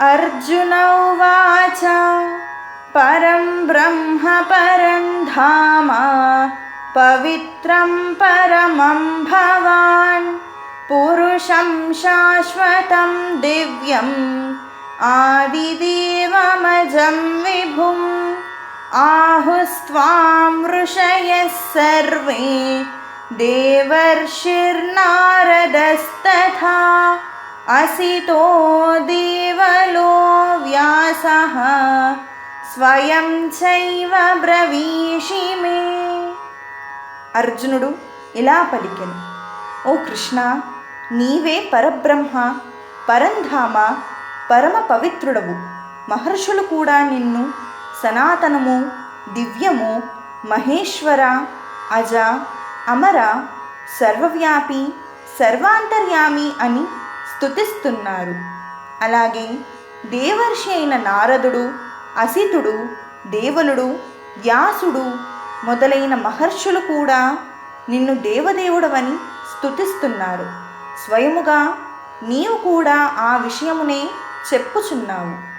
अर्जुन उवाच परं ब्रह्म परं धाम पवित्रं परमं भवान् पुरुषं शाश्वतं दिव्यम् आदिदेवमजं विभुम् आहुस्त्वां ऋषयः सर्वे देवर्षिर्नारदस्तथा असितो देवलो व्यासः స్వయం చైవ బ్రవీషి మే అర్జునుడు ఇలా పలికెను ఓ కృష్ణ నీవే పరబ్రహ్మ పరంధామ పరమ పవిత్రుడవు మహర్షులు కూడా నిన్ను సనాతనము దివ్యము మహేశ్వర అజ అమర సర్వవ్యాపి సర్వాంతర్యామి అని స్తుతిస్తున్నారు. అలాగే దేవర్షి అయిన నారదుడు అసితుడు దేవలుడు వ్యాసుడు మొదలైన మహర్షులు కూడా నిన్ను దేవదేవుడవని స్తుతిస్తున్నారు. స్వయముగా నీవు కూడా ఆ విషయమునే చెప్పుచున్నావు.